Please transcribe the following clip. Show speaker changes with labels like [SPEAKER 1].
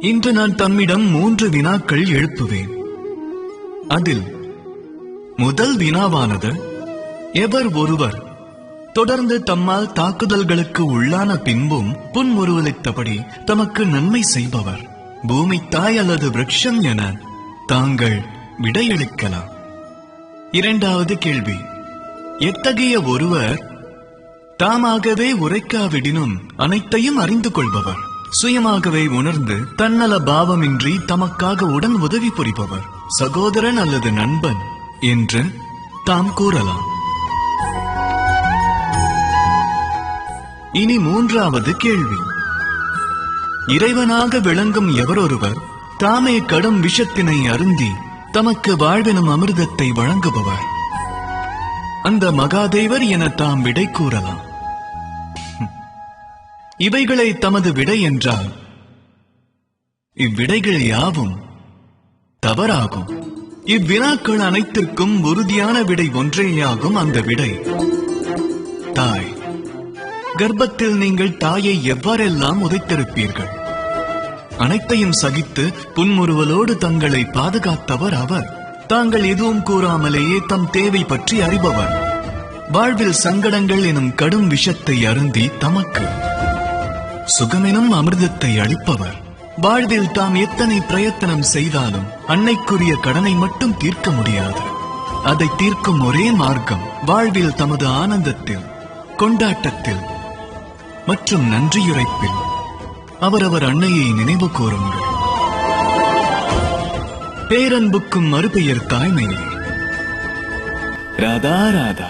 [SPEAKER 1] இன்று நான் தம்மிடம் மூன்று வினாக்கள் எழுப்புவேன். அதில் முதல் வினாவானது எவர் ஒருவர் தொடர்ந்து தம்மால் தாக்குதல்களுக்கு உள்ளான பின்பும் புன்முறுவலித்தபடி தமக்கு நன்மை செய்பவர். பூமி தாய் அல்லது விரக்ஷம் என தாங்கள் விடையளிக்கலாம். இரண்டாவது கேள்வி எத்தகைய ஒருவர் தாமாகவே உரைக்காவிடினும் அனைத்தையும் அறிந்து கொள்பவர்? சுயமாகவே உணர்ந்து தன்னல பாவமின்றி தமக்காக உடன் உதவி புரிபவர். சகோதரன் அல்லது நண்பன் என்று தாம் கூறலாம். இனி மூன்றாவது கேள்வி. இறைவனாக விளங்கும் எவரொருவர் தாமே கடும் விஷத்தினை அருந்தி தமக்கு வாழ்வினும் அமிர்தத்தை வழங்குபவர். அந்த மகாதேவர் என தாம் விடை கூறலாம். இவைகளை தமது விடை என்றால் இவ்விடைகள் யாவும் தவறாகும். இவ்வினாக்கள் அனைத்திற்கும் உறுதியான விடை ஒன்றேயாகும் அந்த விடை. தாய் கர்ப்பத்தில் நீங்கள் தாயை எவ்வாறெல்லாம் உதைத்திருப்பீர்கள்? அனைத்தையும் சகித்து புன்முறுவலோடு தங்களை பாதுகாத்தவர் அவர். தாங்கள் எதுவும் கூறாமலேயே தம் தேவை பற்றி அறிபவர். வாழ்வில் சங்கடங்கள் எனும் கடும் விஷத்தை அருந்தி தமக்கு. சுகமெனும் அமிர்தத்தை அளிப்பவர். வாழ்வில் தாம் எத்தனை பிரயத்தனம் செய்தாலும் அன்னைக்குரிய கடனை மட்டும் தீர்க்க முடியாது. அதை தீர்க்கும் ஒரே மார்க்கம் வாழ்வில் தமது ஆனந்தத்தில் கொண்டாட்டத்தில் மற்றும் நன்றியுரைப்பில் அவரவர் அன்னையை நினைவு கூறுங்கள். பேரன்புக்கும் மறுபெயர் தாய்மையே ராதா ராதா.